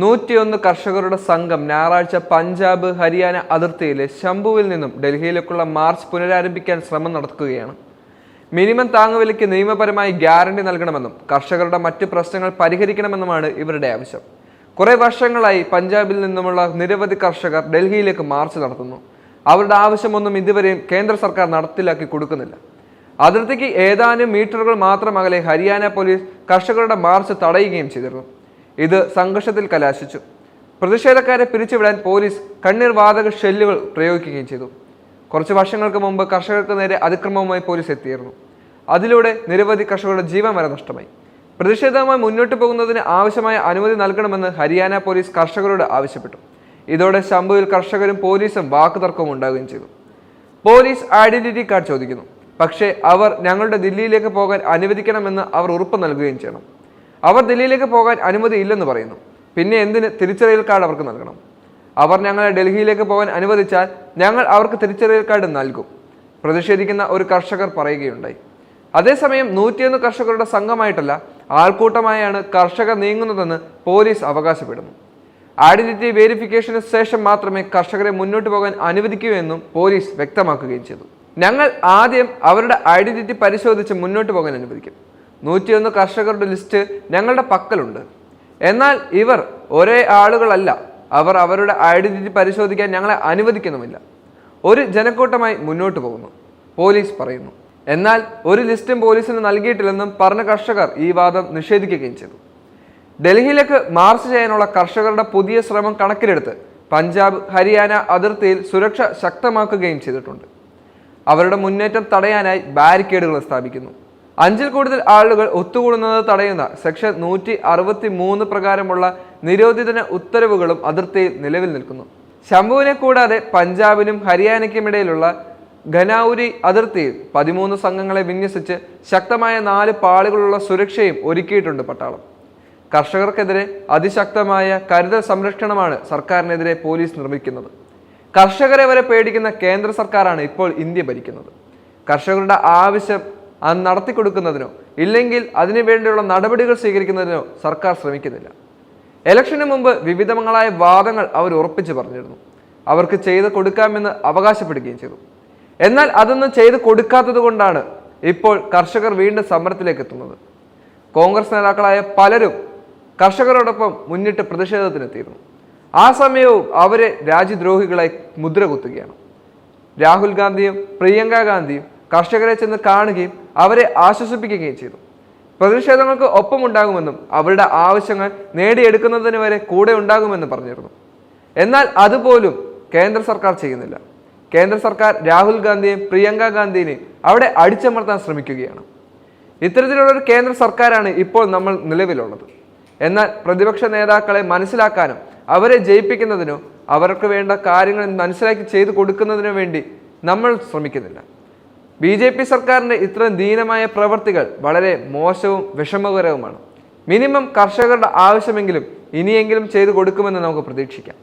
നൂറ്റിയൊന്ന് കർഷകരുടെ സംഘം ഞായറാഴ്ച പഞ്ചാബ് ഹരിയാന അതിർത്തിയിലെ ശംഭുവിൽ നിന്നും ഡൽഹിയിലേക്കുള്ള മാർച്ച് പുനരാരംഭിക്കാൻ ശ്രമം നടക്കുകയാണ് മിനിമം താങ്ങുവിലയ്ക്ക് നിയമപരമായി ഗ്യാരണ്ടി നൽകണമെന്നും കർഷകരുടെ മറ്റ് പ്രശ്നങ്ങൾ പരിഹരിക്കണമെന്നുമാണ് ഇവരുടെ ആവശ്യം. കുറെ വർഷങ്ങളായി പഞ്ചാബിൽ നിന്നുമുള്ള നിരവധി കർഷകർ ഡൽഹിയിലേക്ക് മാർച്ച് നടത്തുന്നു. അവരുടെ ആവശ്യമൊന്നും ഇതുവരെയും കേന്ദ്ര സർക്കാർ നടപ്പിലാക്കി കൊടുക്കുന്നില്ല. അതിർത്തിക്ക് ഏതാനും മീറ്ററുകൾ മാത്രം അകലെ ഹരിയാന പോലീസ് കർഷകരുടെ മാർച്ച് തടയുകയും ചെയ്തിരുന്നു. ഇത് സംഘർഷത്തിൽ കലാശിച്ചു. പ്രതിഷേധക്കാരെ പിരിച്ചുവിടാൻ പോലീസ് കണ്ണീർ വാതക ഷെല്ലുകൾ പ്രയോഗിക്കുകയും ചെയ്തു. കുറച്ച് വർഷങ്ങൾക്ക് മുമ്പ് കർഷകർക്ക് നേരെ അതിക്രമവുമായി പോലീസ് എത്തിയിരുന്നു. അതിലൂടെ നിരവധി കർഷകരുടെ ജീവൻ വരെ നഷ്ടമായി. പ്രതിഷേധവുമായി മുന്നോട്ട് പോകുന്നതിന് ആവശ്യമായ അനുമതി നൽകണമെന്ന് ഹരിയാന പോലീസ് കർഷകരോട് ആവശ്യപ്പെട്ടു. ഇതോടെ ശംഭുവിൽ കർഷകരും പോലീസും വാക്കുതർക്കവും ഉണ്ടാകുകയും ചെയ്തു. പോലീസ് ഐഡന്റിറ്റി കാർഡ് ചോദിക്കുന്നു. പക്ഷേ അവർ ഞങ്ങളുടെ ദില്ലിയിലേക്ക് പോകാൻ അനുവദിക്കണമെന്ന് അവർ ഉറപ്പ് നൽകുകയും ചെയ്യണം. അവർ ദില്ലിയിലേക്ക് പോകാൻ അനുമതി ഇല്ലെന്ന് പറയുന്നു. പിന്നെ എന്തിന് തിരിച്ചറിയൽ കാർഡ് അവർക്ക് നൽകണം? അവർ ഞങ്ങളെ ഡൽഹിയിലേക്ക് പോകാൻ അനുവദിച്ചാൽ ഞങ്ങൾ അവർക്ക് തിരിച്ചറിയൽ കാർഡ് നൽകും. പ്രതിഷേധിക്കുന്ന ഒരു കർഷകർ പറയുകയുണ്ടായി. അതേസമയം നൂറ്റിയൊന്ന് കർഷകരുടെ സംഘമായിട്ടല്ല ആൾക്കൂട്ടമായാണ് കർഷകർ നീങ്ങുന്നതെന്ന് പോലീസ് അവകാശപ്പെടുന്നു. ഐഡന്റിറ്റി വെരിഫിക്കേഷന് ശേഷം മാത്രമേ കർഷകരെ മുന്നോട്ട് പോകാൻ അനുവദിക്കൂ എന്നും പോലീസ് വ്യക്തമാക്കുകയും ചെയ്തു. ഞങ്ങൾ ആദ്യം അവരുടെ ഐഡന്റിറ്റി പരിശോധിച്ച് മുന്നോട്ട് പോകാൻ അനുവദിക്കും. നൂറ്റിയൊന്ന് കർഷകരുടെ ലിസ്റ്റ് ഞങ്ങളുടെ പക്കലുണ്ട്. എന്നാൽ ഇവർ ഒരേ ആളുകളല്ല. അവർ അവരുടെ ഐഡന്റിറ്റി പരിശോധിക്കാൻ ഞങ്ങളെ അനുവദിക്കുന്നുമില്ല. ഒരു ജനക്കൂട്ടമായി മുന്നോട്ട് പോകുന്നു. പോലീസ് പറയുന്നു. എന്നാൽ ഒരു ലിസ്റ്റും പോലീസിന് നൽകിയിട്ടില്ലെന്നും പറഞ്ഞ കർഷകർ ഈ വാദം നിഷേധിക്കുകയും ചെയ്തു. ഡൽഹിയിലേക്ക് മാർച്ച് ചെയ്യാനുള്ള കർഷകരുടെ പുതിയ ശ്രമം കണക്കിലെടുത്ത് പഞ്ചാബ് ഹരിയാന അതിർത്തിയിൽ സുരക്ഷ ശക്തമാക്കുകയും ചെയ്തിട്ടുണ്ട്. അവരുടെ മുന്നേറ്റം തടയാനായി ബാരിക്കേഡുകൾ സ്ഥാപിക്കുന്നു. അഞ്ചിൽ കൂടുതൽ ആളുകൾ ഒത്തുകൂടുന്നത് തടയുന്ന സെക്ഷൻ നൂറ്റി അറുപത്തി മൂന്ന് പ്രകാരമുള്ള നിരോധിതന ഉത്തരവുകളും അതിർത്തിയിൽ നിലവിൽ നിൽക്കുന്നു. ശംഭുവിനെ കൂടാതെ പഞ്ചാബിനും ഹരിയാനയ്ക്കുമിടയിലുള്ള ഖനാവുരി അതിർത്തിയിൽ പതിമൂന്ന് സംഘങ്ങളെ വിന്യസിച്ച് ശക്തമായ നാല് പാളികളുള്ള സുരക്ഷയും ഒരുക്കിയിട്ടുണ്ട് പട്ടാളം. കർഷകർക്കെതിരെ അതിശക്തമായ കരുതൽ സംരക്ഷണമാണ് സർക്കാരിനെതിരെ പോലീസ് നിർമ്മിക്കുന്നത്. കർഷകരെ വരെ പേടിക്കുന്ന കേന്ദ്ര സർക്കാരാണ് ഇപ്പോൾ ഇന്ത്യ ഭരിക്കുന്നത്. കർഷകരുടെ ആവശ്യം അത് നടത്തിക്കൊടുക്കുന്നതിനോ ഇല്ലെങ്കിൽ അതിനു വേണ്ടിയുള്ള നടപടികൾ സ്വീകരിക്കുന്നതിനോ സർക്കാർ ശ്രമിക്കുന്നില്ല. ഇലക്ഷന് മുമ്പ് വിവിധങ്ങളായ വാദങ്ങൾ അവർ ഉറപ്പിച്ചു പറഞ്ഞിരുന്നു. അവർക്ക് ചെയ്ത് കൊടുക്കാമെന്ന് അവകാശപ്പെടുകയും ചെയ്തു. എന്നാൽ അതൊന്നും ചെയ്ത് കൊടുക്കാത്തത് കൊണ്ടാണ് ഇപ്പോൾ കർഷകർ വീണ്ടും സമരത്തിലേക്ക് എത്തുന്നത്. കോൺഗ്രസ് നേതാക്കളായ പലരും കർഷകരോടൊപ്പം മുന്നിട്ട് പ്രതിഷേധത്തിനെത്തിയിരുന്നു. ആ സമയവും അവരെ രാജ്യദ്രോഹികളായി മുദ്ര കുത്തുകയാണ് രാഹുൽ ഗാന്ധിയും പ്രിയങ്ക ഗാന്ധിയും കർഷകരെ ചെന്ന് കാണുകയും അവരെ ആശ്വസിപ്പിക്കുകയും ചെയ്തു. പ്രതിഷേധങ്ങൾക്ക് ഒപ്പമുണ്ടാകുമെന്നും അവരുടെ ആവശ്യങ്ങൾ നേടിയെടുക്കുന്നതിന് വരെ കൂടെ ഉണ്ടാകുമെന്നും പറഞ്ഞിരുന്നു. എന്നാൽ അതുപോലും കേന്ദ്ര സർക്കാർ ചെയ്യുന്നില്ല. കേന്ദ്ര സർക്കാർ രാഹുൽ ഗാന്ധിയെയും പ്രിയങ്ക ഗാന്ധിയെയും അവിടെ അടിച്ചമർത്താൻ ശ്രമിക്കുകയാണ്. ഇത്തരത്തിലുള്ള ഒരു കേന്ദ്ര സർക്കാരാണ് ഇപ്പോൾ നമ്മൾ നിലവിലുള്ളത്. എന്നാൽ പ്രതിപക്ഷ നേതാക്കളെ മനസ്സിലാക്കാനും അവരെ ജയിപ്പിക്കുന്നതിനോ അവർക്ക് വേണ്ട കാര്യങ്ങൾ മനസ്സിലാക്കി ചെയ്തു കൊടുക്കുന്നതിനോ വേണ്ടി നമ്മൾ ശ്രമിക്കുന്നില്ല. ബി ജെ പി സർക്കാരിന്റെ ഇത്രയും ദീനമായ പ്രവൃത്തികൾ വളരെ മോശവും വിഷമകരവുമാണ്. മിനിമം കർഷകരുടെ ആവശ്യമെങ്കിലും ഇനിയെങ്കിലും ചെയ്തു കൊടുക്കുമെന്ന് നമുക്ക് പ്രതീക്ഷിക്കാം.